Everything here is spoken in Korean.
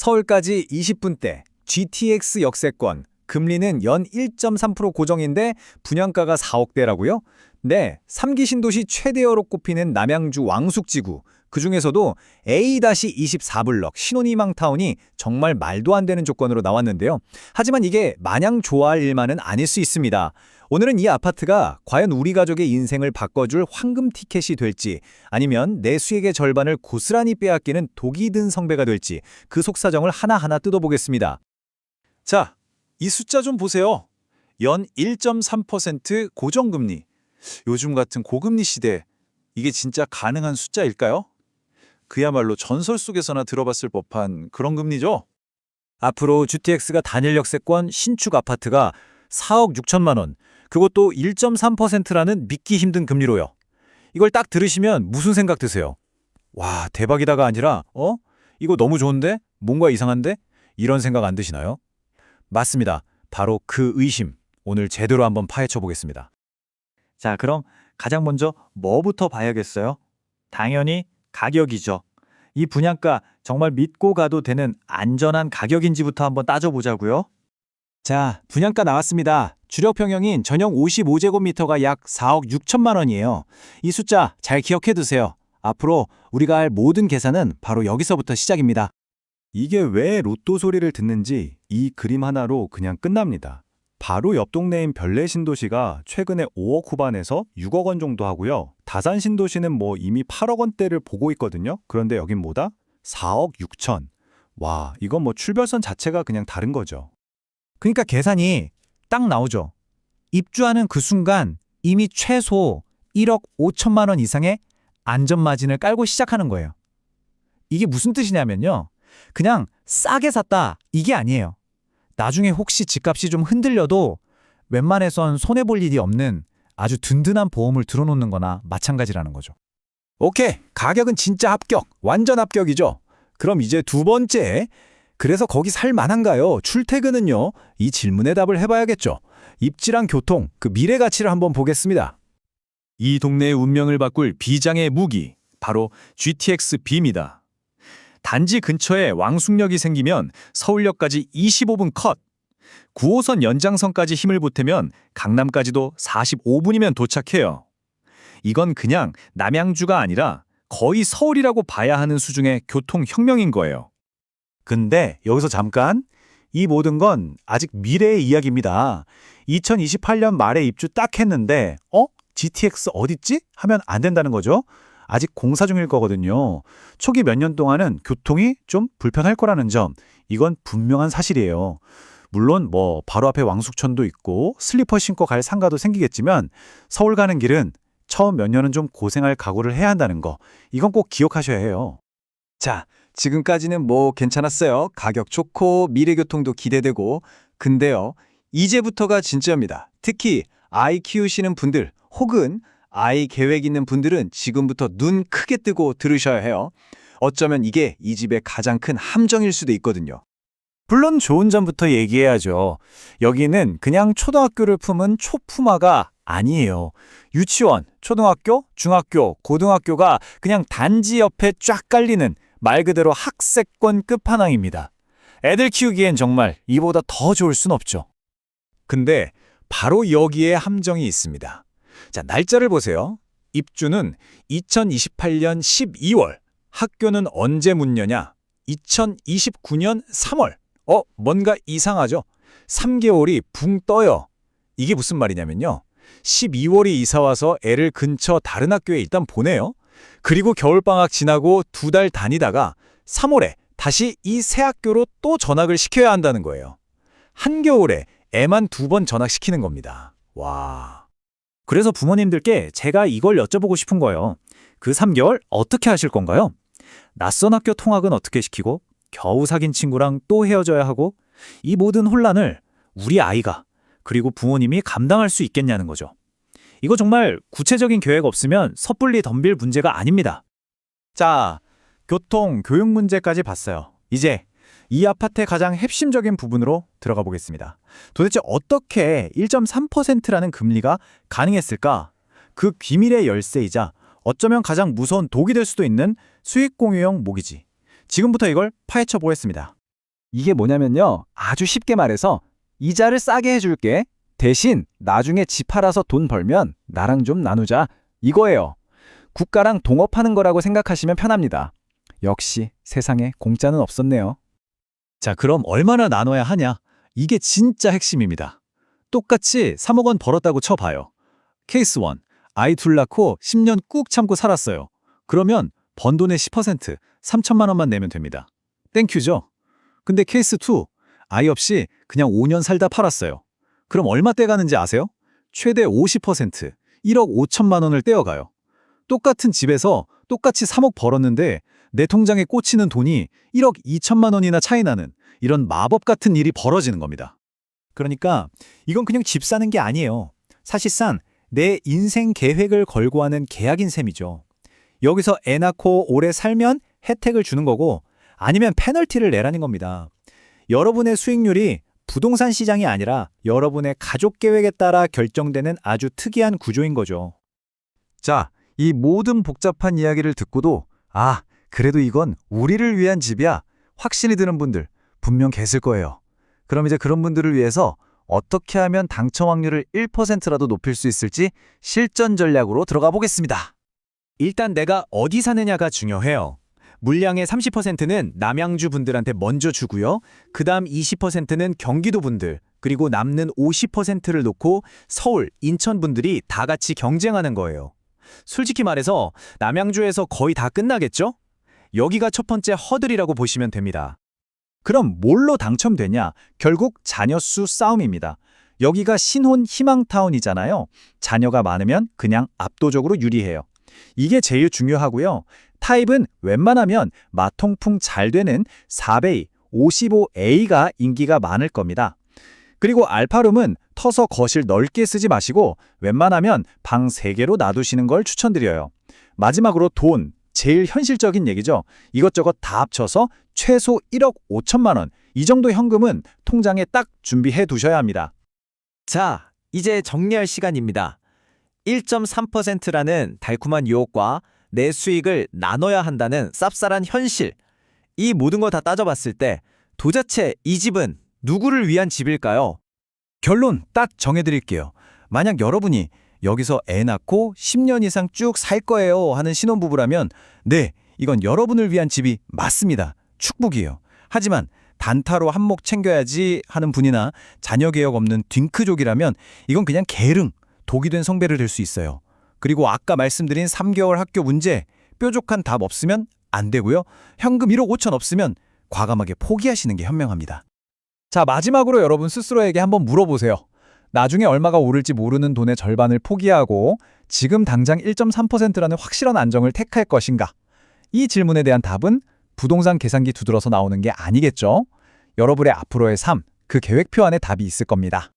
서울까지 20분대, GTX 역세권, 금리는 연 1.3% 고정인데 분양가가 4억대라고요? 네, 3기 신도시 최대어로 꼽히는 남양주 왕숙지구, 그 중에서도 A-24블럭 신혼희망타운이 정말 말도 안 되는 조건으로 나왔는데요. 하지만 이게 마냥 좋아할 일만은 아닐 수 있습니다. 오늘은 이 아파트가 과연 우리 가족의 인생을 바꿔줄 황금 티켓이 될지 아니면 내 수익의 절반을 고스란히 빼앗기는 독이 든 성배가 될지 그 속사정을 하나하나 뜯어보겠습니다. 자, 이 숫자 좀 보세요. 연 1.3% 고정금리. 요즘 같은 고금리 시대 이게 진짜 가능한 숫자일까요? 그야말로 전설 속에서나 들어봤을 법한 그런 금리죠. 앞으로 GTX가 단일 역세권 신축 아파트가 4억 6천만 원, 그것도 1.3%라는 믿기 힘든 금리로요. 이걸 딱 들으시면 무슨 생각 드세요? 와, 대박이다가 아니라 어? 이거 너무 좋은데? 뭔가 이상한데? 이런 생각 안 드시나요? 맞습니다. 바로 그 의심. 오늘 제대로 한번 파헤쳐 보겠습니다. 자, 그럼 가장 먼저 뭐부터 봐야겠어요? 당연히 가격이죠. 이 분양가 정말 믿고 가도 되는 안전한 가격인지부터 한번 따져보자고요. 자, 분양가 나왔습니다. 주력 평형인 전용 55제곱미터가 약 4억 6천만 원이에요. 이 숫자 잘 기억해 두세요. 앞으로 우리가 할 모든 계산은 바로 여기서부터 시작입니다. 이게 왜 로또 소리를 듣는지 이 그림 하나로 그냥 끝납니다. 바로 옆 동네인 별내 신도시가 최근에 5억 후반에서 6억 원 정도 하고요. 다산 신도시는 뭐 이미 8억 원대를 보고 있거든요. 그런데 여긴 뭐다? 4억 6천. 와, 이건 뭐 출발선 자체가 그냥 다른 거죠. 그러니까 계산이 딱 나오죠. 입주하는 그 순간 이미 최소 1억 5천만 원 이상의 안전마진을 깔고 시작하는 거예요. 이게 무슨 뜻이냐면요. 그냥 싸게 샀다 이게 아니에요. 나중에 혹시 집값이 좀 흔들려도 웬만해선 손해볼 일이 없는 아주 든든한 보험을 들어놓는 거나 마찬가지라는 거죠. 오케이. 가격은 진짜 합격. 완전 합격이죠. 그럼 이제 두 번째. 그래서 거기 살 만한가요? 출퇴근은요? 이 질문에 답을 해봐야겠죠. 입지랑 교통, 그 미래 가치를 한번 보겠습니다. 이 동네의 운명을 바꿀 비장의 무기, 바로 GTX B입니다. 단지 근처에 왕숙역이 생기면 서울역까지 25분 컷. 9호선 연장선까지 힘을 보태면 강남까지도 45분이면 도착해요. 이건 그냥 남양주가 아니라 거의 서울이라고 봐야 하는 수준의 교통혁명인 거예요. 근데 여기서 잠깐 이 모든 건 아직 미래의 이야기입니다. 2028년 말에 입주 딱 했는데 어? GTX 어딨지? 하면 안 된다는 거죠. 아직 공사 중일 거거든요. 초기 몇 년 동안은 교통이 좀 불편할 거라는 점, 이건 분명한 사실이에요. 물론 뭐 바로 앞에 왕숙천도 있고 슬리퍼 신고 갈 상가도 생기겠지만 서울 가는 길은 처음 몇 년은 좀 고생할 각오를 해야 한다는 거, 이건 꼭 기억하셔야 해요. 자, 지금까지는 뭐 괜찮았어요. 가격 좋고 미래교통도 기대되고. 근데요, 이제부터가 진짜입니다. 특히 아이 키우시는 분들 혹은 아이 계획 있는 분들은 지금부터 눈 크게 뜨고 들으셔야 해요. 어쩌면 이게 이 집의 가장 큰 함정일 수도 있거든요. 물론 좋은 점부터 얘기해야죠. 여기는 그냥 초등학교를 품은 초품화가 아니에요. 유치원, 초등학교, 중학교, 고등학교가 그냥 단지 옆에 쫙 깔리는 말 그대로 학세권 끝판왕입니다. 애들 키우기엔 정말 이보다 더 좋을 순 없죠. 근데 바로 여기에 함정이 있습니다. 자, 날짜를 보세요. 입주는 2028년 12월. 학교는 언제 문 여냐? 2029년 3월. 어, 뭔가 이상하죠? 3개월이 붕 떠요. 이게 무슨 말이냐면요. 12월이 이사 와서 애를 근처 다른 학교에 일단 보내요. 그리고 겨울방학 지나고 두 달 다니다가 3월에 다시 이 새 학교로 또 전학을 시켜야 한다는 거예요. 한겨울에 애만 두 번 전학시키는 겁니다. 와. 그래서 부모님들께 제가 이걸 여쭤보고 싶은 거예요. 그 3개월 어떻게 하실 건가요? 낯선 학교 통학은 어떻게 시키고 겨우 사귄 친구랑 또 헤어져야 하고 이 모든 혼란을 우리 아이가 그리고 부모님이 감당할 수 있겠냐는 거죠. 이거 정말 구체적인 계획 없으면 섣불리 덤빌 문제가 아닙니다. 자, 교통, 교육 문제까지 봤어요. 이제 이 아파트의 가장 핵심적인 부분으로 들어가 보겠습니다. 도대체 어떻게 1.3%라는 금리가 가능했을까? 그 비밀의 열쇠이자 어쩌면 가장 무서운 독이 될 수도 있는 수익 공유형 모기지. 지금부터 이걸 파헤쳐 보겠습니다. 이게 뭐냐면요. 아주 쉽게 말해서 이자를 싸게 해줄게. 대신 나중에 집 팔아서 돈 벌면 나랑 좀 나누자. 이거예요. 국가랑 동업하는 거라고 생각하시면 편합니다. 역시 세상에 공짜는 없었네요. 자, 그럼 얼마나 나눠야 하냐? 이게 진짜 핵심입니다. 똑같이 3억 원 벌었다고 쳐봐요. 케이스 1. 아이 둘 낳고 10년 꾹 참고 살았어요. 그러면 번 돈의 10%, 3천만 원만 내면 됩니다. 땡큐죠? 근데 케이스 2. 아이 없이 그냥 5년 살다 팔았어요. 그럼 얼마 떼가는지 아세요? 최대 50%, 1억 5천만 원을 떼어가요. 똑같은 집에서 똑같이 3억 벌었는데 내 통장에 꽂히는 돈이 1억 2천만 원이나 차이 나는 이런 마법 같은 일이 벌어지는 겁니다. 그러니까 이건 그냥 집 사는 게 아니에요. 사실상 내 인생 계획을 걸고 하는 계약인 셈이죠. 여기서 애 낳고 오래 살면 혜택을 주는 거고 아니면 페널티를 내라는 겁니다. 여러분의 수익률이 부동산 시장이 아니라 여러분의 가족 계획에 따라 결정되는 아주 특이한 구조인 거죠. 자, 이 모든 복잡한 이야기를 듣고도 아, 그래도 이건 우리를 위한 집이야. 확신이 드는 분들 분명 계실 거예요. 그럼 이제 그런 분들을 위해서 어떻게 하면 당첨 확률을 1%라도 높일 수 있을지 실전 전략으로 들어가 보겠습니다. 일단 내가 어디 사느냐가 중요해요. 물량의 30%는 남양주 분들한테 먼저 주고요. 그 다음 20%는 경기도 분들, 그리고 남는 50%를 놓고 서울, 인천 분들이 다 같이 경쟁하는 거예요. 솔직히 말해서 남양주에서 거의 다 끝나겠죠? 여기가 첫 번째 허들이라고 보시면 됩니다. 그럼 뭘로 당첨되냐? 결국 자녀 수 싸움입니다. 여기가 신혼 희망타운이잖아요. 자녀가 많으면 그냥 압도적으로 유리해요. 이게 제일 중요하고요. 타입은 웬만하면 마통풍 잘 되는 4베이, 55A가 인기가 많을 겁니다. 그리고 알파룸은 터서 거실 넓게 쓰지 마시고 웬만하면 방 3개로 놔두시는 걸 추천드려요. 마지막으로 돈, 제일 현실적인 얘기죠. 이것저것 다 합쳐서 최소 1억 5천만 원, 이 정도 현금은 통장에 딱 준비해 두셔야 합니다. 자, 이제 정리할 시간입니다. 1.3%라는 달콤한 유혹과 내 수익을 나눠야 한다는 쌉쌀한 현실. 이 모든 거 다 따져봤을 때 도대체 이 집은 누구를 위한 집일까요? 결론 딱 정해드릴게요. 만약 여러분이 여기서 애 낳고 10년 이상 쭉 살 거예요 하는 신혼부부라면 네, 이건 여러분을 위한 집이 맞습니다. 축복이에요. 하지만 단타로 한몫 챙겨야지 하는 분이나 자녀 계획 없는 딩크족이라면 이건 그냥 게으름, 독이 된 성배를 될수 있어요. 그리고 아까 말씀드린 3개월 학교 문제, 뾰족한 답 없으면 안 되고요. 현금 1억 5천 없으면 과감하게 포기하시는 게 현명합니다. 자, 마지막으로 여러분 스스로에게 한번 물어보세요. 나중에 얼마가 오를지 모르는 돈의 절반을 포기하고 지금 당장 1.3%라는 확실한 안정을 택할 것인가? 이 질문에 대한 답은 부동산 계산기 두드러서 나오는 게 아니겠죠? 여러분의 앞으로의 삶, 그 계획표 안에 답이 있을 겁니다.